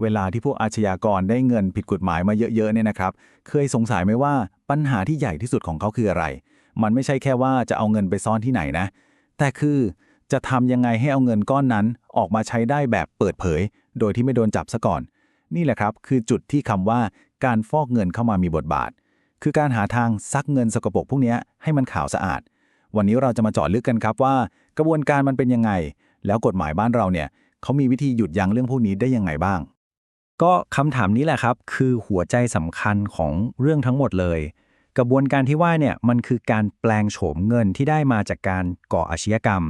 เวลาที่พวกอาชญากรได้เงินผิดกฎหมายมาเยอะๆเนี่ยนะครับ เคยสงสัยไหมว่าปัญหาที่ใหญ่ที่สุดของเขาคืออะไร มันไม่ใช่แค่ว่าจะเอาเงินไปซ่อนที่ไหนนะ แต่คือจะทำยังไงให้เอาเงินก้อนนั้นออกมาใช้ได้แบบเปิดเผย โดยที่ไม่โดนจับซะก่อน นี่แหละครับคือจุดที่คำว่าการฟอกเงินเข้ามามีบทบาท คือการหาทางซักเงินสกปรกพวกนี้ให้มันขาวสะอาด วันนี้เราจะมาเจาะลึกกันครับว่า กระบวนการมันเป็นยังไง แล้วกฎหมายบ้านเราเนี่ยเขามีวิธีหยุดยั้งเรื่องพวกนี้ได้ยังไงบ้าง ก็คำถามนี้แหละครับ คือหัวใจสำคัญของเรื่องทั้งหมดเลย กระบวนการที่ว่าเนี่ยมันคือการแปลงโฉมเงินที่ได้มาจากการก่ออาชญากรรม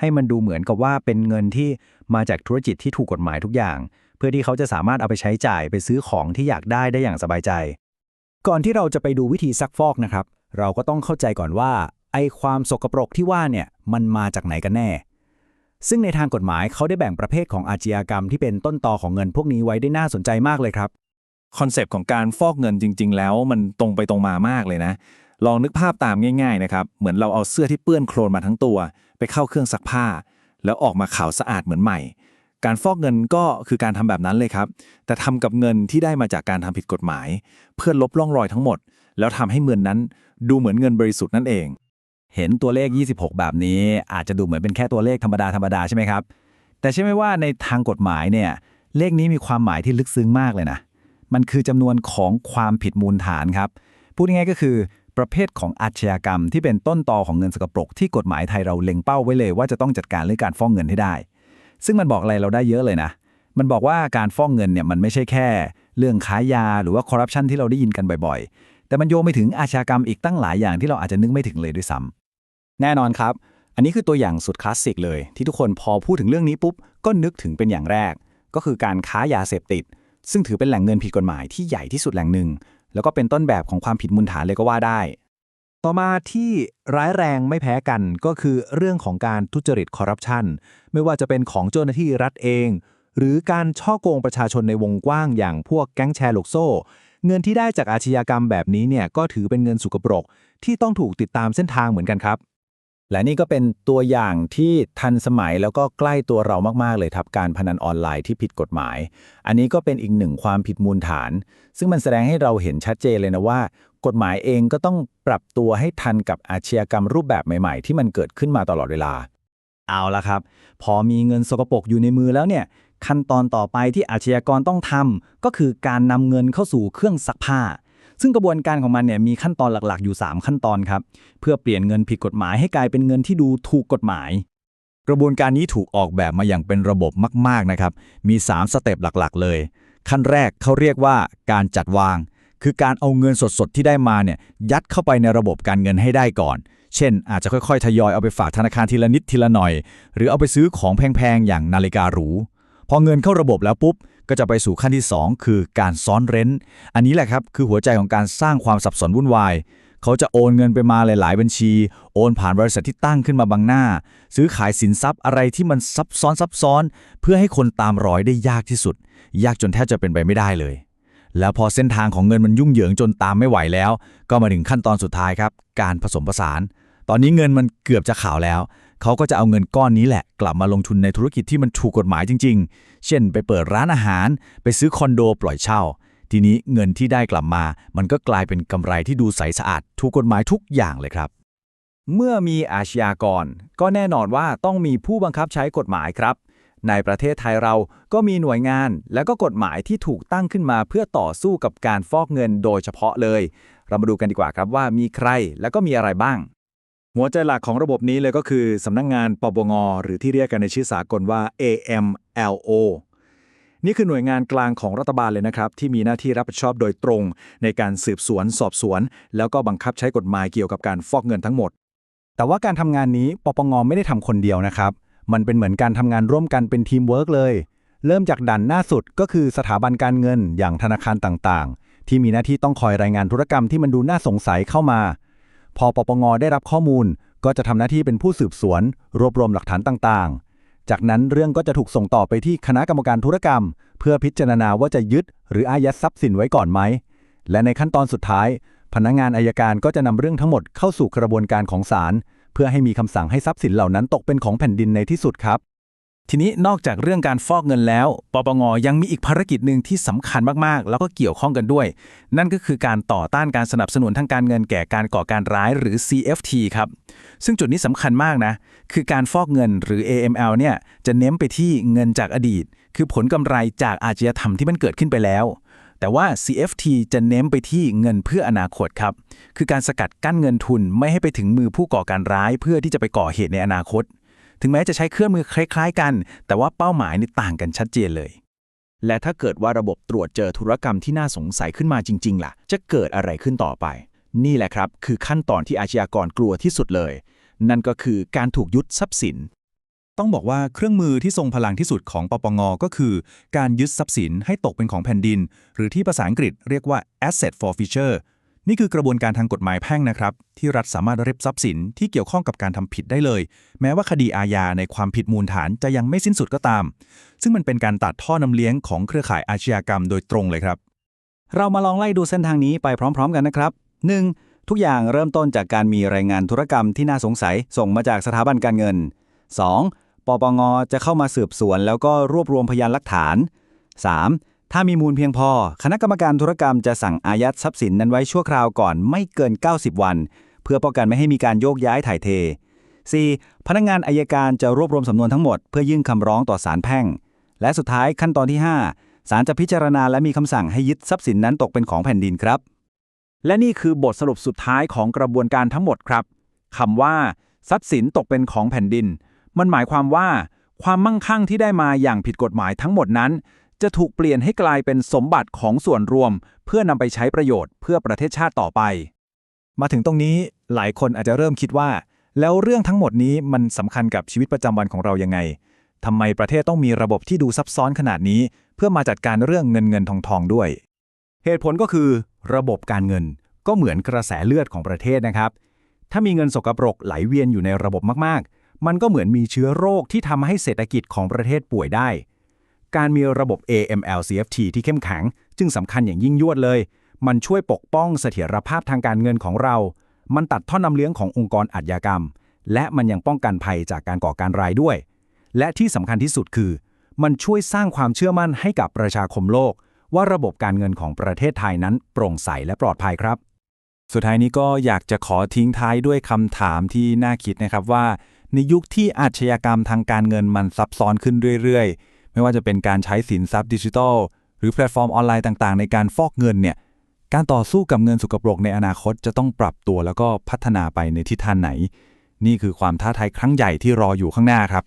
ให้มันดูเหมือนกับว่าเป็นเงินที่มาจากธุรกิจที่ถูกกฎหมายทุกอย่าง เพื่อที่เขาจะสามารถเอาไปใช้จ่ายไปซื้อของที่อยากได้ได้อย่างสบายใจ ก่อนที่เราจะไปดูวิธีซักฟอกนะครับ เราก็ต้องเข้าใจก่อนว่าไอความสกปรกที่ว่าเนี่ยมันมาจากไหนกันแน่ ซึ่งในทางกฎหมายเขาได้แบ่งประเภทของอาชญากรรมที่เป็นต้นตอของเงินพวกนี้ไว้ได้น่าสนใจมากเลยครับ คอนเซปต์ของการฟอกเงินจริง ๆ แล้วมันตรงไปตรงมามากเลยนะ ลองนึกภาพตามง่ายๆนะครับ เหมือนเราเอาเสื้อที่เปื้อนโคลนมาทั้งตัว ไปเข้าเครื่องซักผ้า แล้วออกมาขาวสะอาดเหมือนใหม่ การฟอกเงินก็คือการทำแบบนั้นเลยครับ แต่ทำกับเงินที่ได้มาจากการทำผิดกฎหมาย เพื่อลบร่องรอยทั้งหมด แล้วทำให้เงินนั้น ดูเหมือนเงินบริสุทธิ์นั่นเอง เห็นตัวเลข 26 แบบนี้ อาจจะดูเหมือนเป็นแค่ตัวเลขธรรมดาธรรมดาใช่ไหมครับ แต่ใช่ไหมว่าในทางกฎหมายเนี่ย เลขนี้มีความหมายที่ลึกซึ้งมากเลยนะ มันคือจำนวนของความผิดมูลฐานครับ พูดง่ายๆก็คือประเภทของอาชญากรรมที่เป็นต้นตอของเงินสกปรกที่กฎหมายไทยเราเล็งเป้าไว้เลย ว่าจะต้องจัดการเรื่องการฟ้องเงินให้ได้ ซึ่งมันบอกอะไรเราได้เยอะเลยนะ มันบอกว่าการฟ้องเงินเนี่ยมันไม่ใช่แค่ เรื่องค้ายาหรือว่าคอร์รัปชันที่เราได้ยินกันบ่อยๆ แต่มันโยงไปถึงอาชญากรรมอีกตั้งหลายอย่างที่เราอาจจะนึกไม่ถึงเลยด้วยซ้ำ แน่นอนครับ อันนี้คือตัวอย่างสุดคลาสสิกเลย ที่ทุกคนพอพูดถึงเรื่องนี้ปุ๊บ ก็นึกถึงเป็นอย่างแรก ก็คือการค้ายาเสพติด ซึ่งถือเป็นแหล่งเงินผิดกฎหมายที่ใหญ่ที่สุดแหล่งหนึ่ง แล้วก็เป็นต้นแบบของความผิดมูลฐานเลยก็ว่าได้ ต่อมาที่ร้ายแรงไม่แพ้กันก็คือเรื่องของการทุจริตคอร์รัปชันไม่ว่าจะเป็นของเจ้าหน้าที่รัฐเอง หรือการช่อโกงประชาชนในวงกว้างอย่างพวกแก๊งแชร์ลูกโซ่เงินที่ได้จากอาชญากรรมแบบนี้เนี่ยก็ถือเป็นเงินสุกปรก ที่ต้องถูกติดตามเส้นทางเหมือนกันครับ และนี่ก็เป็นตัวอย่างที่ทันสมัยแล้วก็ใกล้ตัวเรามาก ๆ เลยครับ การพนันออนไลน์ที่ผิดกฎหมาย อันนี้ก็เป็นอีกหนึ่งความผิดมูลฐาน ซึ่งมันแสดงให้เราเห็นชัดเจนเลยนะว่า กฎหมายเองก็ต้องปรับตัวให้ทันกับอาชญากรรมรูปแบบใหม่ ๆ ที่มันเกิดขึ้นมาตลอดเวลา เอาละครับ พอมีเงินสกปรกอยู่ในมือแล้วเนี่ย ขั้นตอนต่อไปที่อาชญากรต้องทำก็คือการนำเงินเข้าสู่เครื่องซักผ้า ซึ่งกระบวนการของมันเนี่ยมีขั้นตอนหลักๆ อยู่ 3 ขั้นตอนครับ เพื่อเปลี่ยนเงินผิดกฎหมายให้กลายเป็นเงินที่ดูถูกกฎหมาย กระบวนการนี้ถูกออกแบบมาอย่างเป็นระบบมาก ๆนะครับ มี 3 สเต็ปหลักๆ เลย ขั้นแรกเขาเรียกว่าการจัดวาง คือการเอาเงินสดๆที่ได้มาเนี่ยยัดเข้าไปในระบบการเงินให้ได้ก่อน เช่น อาจจะค่อยๆ ทยอยเอาไปฝากธนาคารทีละนิดทีละหน่อย หรือเอาไปซื้อของแพงๆอย่างนาฬิกาหรูพอเงินเข้าระบบแล้วปุ๊บ ก็จะไปสู่ขั้นที่ 2 คือการซ้อนเร้น อันนี้แหละครับคือหัวใจของการสร้างความสับสนวุ่นวายเขาจะโอนเงินไปมาหลาย ๆ บัญชี โอนผ่านบริษัทที่ตั้งขึ้นมาบังหน้า ซื้อขายสินทรัพย์อะไรที่มันซับซ้อนซับซ้อน เพื่อให้คนตามรอยได้ยากที่สุด ยากจนแทบจะเป็นไปไม่ได้เลย แล้วพอเส้นทางของเงินมันยุ่งเหยิงจนตามไม่ไหวแล้ว ก็มาถึงขั้นตอนสุดท้ายครับ การผสมผสาน ตอนนี้เงินมันเกือบจะขาวแล้ว เขาก็จะเอาเงินก้อนนี้แหละ กลับมาลงทุนในธุรกิจที่มันถูกกฎหมายจริง ๆ เช่น ไปเปิดร้านอาหาร ไปซื้อคอนโดปล่อยเช่า ทีนี้เงินที่ได้กลับมา มันก็กลายเป็นกำไรที่ดูใสสะอาดถูกกฎหมายทุกอย่างเลยครับ เมื่อมีอาชญากร ก็แน่นอนว่าต้องมีผู้บังคับใช้กฎหมายครับ ในประเทศไทยเราก็มีหน่วยงาน และก็กฎหมายที่ถูกตั้งขึ้นมาเพื่อต่อสู้กับการฟอกเงินโดยเฉพาะเลย เรามาดูกันดีกว่าครับว่ามีใครและก็มีอะไรบ้าง หัวใจหลักของระบบนี้เลยก็คือสำนักงงานปปงหรือที่เรียกกันในชื่อสากลว่า AMLO นี่คือหน่วยงานกลางของรัฐบาลเลยนะครับ ที่มีหน้าที่รับผิดชอบโดยตรง ในการสืบสวน สอบสวน แล้วก็บังคับใช้กฎหมายเกี่ยวกับการฟอกเงินทั้งหมด แต่ว่าการทำงานนี้ปปงไม่ได้ทำคนเดียวนะครับ มันเป็นเหมือนการทำงานร่วมกันเป็นทีมเวิร์กเลย เริ่มจากด่านหน้าสุดก็คือสถาบันการเงินอย่างธนาคารต่างๆ ที่มีหน้าที่ต้องคอยรายงานธุรกรรมที่มันดูน่าสงสัยเข้ามา พอปปงได้รับข้อมูล ก็จะทำหน้าที่เป็นผู้สืบสวน รวบรวมหลักฐานต่างๆ จากนั้นเรื่องก็จะถูกส่งต่อไปที่คณะกรรมการธุรกรรม เพื่อพิจารณาว่าจะยึด หรืออายัดทรัพย์สินไว้ก่อนไหม และในขั้นตอนสุดท้าย พนักงานอายการก็จะนำเรื่องทั้งหมดเข้าสู่กระบวนการของศาลเพื่อให้มีคำสั่งให้ทรัพย์สินเหล่านั้นตกเป็นของแผ่นดินในที่สุดครับ ทีนี้นอกจากเรื่องการฟอกเงินแล้ว ปปงยังมีอีกภารกิจหนึ่งที่สำคัญมากๆ แล้วก็เกี่ยวข้องกันด้วย นั่นก็คือการต่อต้านการสนับสนุนทางการเงินแก่การก่อการร้ายหรือ CFT ครับ ซึ่งจุดนี้สำคัญมากนะ คือการฟอกเงินหรือ AML เนี่ยจะเน้นไปที่เงินจากอดีต คือผลกำไรจากอาชญากรรมที่มันเกิดขึ้นไปแล้ว แต่ว่า CFT จะเน้นไปที่เงินเพื่ออนาคตครับ คือการสกัดกั้นเงินทุนไม่ให้ไปถึงมือผู้ก่อการร้าย เพื่อที่จะไปก่อเหตุในอนาคต ถึงแม้จะใช้เครื่องมือคล้ายๆกัน แต่ว่าเป้าหมายนี่ต่างกันชัดเจนเลย และถ้าเกิดว่าระบบตรวจเจอธุรกรรมที่น่าสงสัยขึ้นมาจริง ๆ ล่ะ จะเกิดอะไรขึ้นต่อไป นี่แหละครับ คือขั้นตอนที่อาชญากรกลัวที่สุดเลย นั่นก็คือการถูกยึดทรัพย์สิน ต้องบอกว่าเครื่องมือที่ทรงพลังที่สุดของปปงก็คือ การยึดทรัพย์สินให้ตกเป็นของแผ่นดิน หรือที่ภาษาอังกฤษเรียกว่า asset forfeiture นี่คือกระบวนการทางกฎหมายแพ่งนะครับ ที่รัฐสามารถเริบทรัพย์สินที่เกี่ยวข้องกับการทำผิดได้เลย แม้ว่าคดีอาญาในความผิดมูลฐานจะยังไม่สิ้นสุดก็ตาม ซึ่งมันเป็นการตัดท่อนำเลี้ยงของเครือข่ายอาชญากรรมโดยตรงเลยครับ เรามาลองไล่ดูเส้นทางนี้ไปพร้อม ๆ กันนะครับ 1. ทุกอย่างเริ่มต้นจากการมีรายงานธุรกรรมที่น่าสงสัย ส่งมาจากสถาบันการเงิน 2. ปปงจะเข้ามาสืบสวน แล้วก็รวบรวมพยานหลักฐาน 3. ถ้ามีมูลเพียงพอ คณะกรรมการธุรกรรมจะสั่งอายัดทรัพย์สินนั้นไว้ชั่วคราวก่อนไม่เกิน 90 วัน เพื่อป้องกันไม่ให้มีการโยกย้ายถ่ายเท 4. พนักงานอายการจะรวบรวมสำนวนทั้งหมด เพื่อยื่นคำร้องต่อศาลแพ่ง และสุดท้ายขั้นตอนที่ 5 ศาลจะพิจารณาและมีคำสั่งให้ยึดทรัพย์สินนั้นตกเป็นของแผ่นดินครับ และนี่คือบทสรุปสุดท้ายของกระบวนการทั้งหมดครับคำว่า ทรัพย์สินตกเป็นของแผ่นดิน มันหมายความว่า ความมั่งคั่งที่ได้มาอย่างผิดกฎหมายทั้งหมดนั้น จะถูกเปลี่ยนให้กลายเป็นสมบัติของส่วนรวม เพื่อนำไปใช้ประโยชน์เพื่อประเทศชาติต่อไป มาถึงตรงนี้หลายคนอาจจะเริ่มคิดว่า แล้วเรื่องทั้งหมดนี้มันสำคัญกับชีวิตประจำวันของเรายังไงทำไมประเทศต้องมีระบบที่ดูซับซ้อนขนาดนี้ เพื่อมาจัดการเรื่องเงินเงินทองทองด้วย เหตุผลก็คือ ระบบการเงินก็เหมือนกระแสเลือดของประเทศนะครับ ถ้ามีเงินสกปรกไหลเวียนอยู่ในระบบมากๆ มันก็เหมือนมีเชื้อโรคที่ทำให้เศรษฐกิจของประเทศป่วยได้ การมีระบบ AML CFT ที่เข้มแข็ง จึงสำคัญอย่างยิ่งยวดเลย มันช่วยปกป้องเสถียรภาพทางการเงินของเรา มันตัดท่อนำเลี้ยงขององค์กรอาชญากรรม และมันยังป้องกันภัยจากการก่อการร้ายด้วย และที่สำคัญที่สุดคือ มันช่วยสร้างความเชื่อมั่นให้กับประชาคมโลก ว่าระบบการเงินของประเทศไทยนั้น โปร่งใสและปลอดภัยครับ สุดท้ายนี้ก็อยากจะขอทิ้งท้ายด้วยคำถามที่น่าคิดนะครับว่า ในยุคที่อาชญากรรมทางการเงินมันซับซ้อนขึ้นเรื่อยๆ ไม่ว่าจะเป็นการใช้สินทรัพย์ดิจิทัล หรือแพลตฟอร์มออนไลน์ต่างๆ ในการฟอกเงินเนี่ยการต่อสู้กับเงินสกปรกในอนาคตจะต้องปรับตัวแล้วก็พัฒนาไปในทิศทางไหน นี่คือความท้าทายครั้งใหญ่ที่รออยู่ข้างหน้าครับ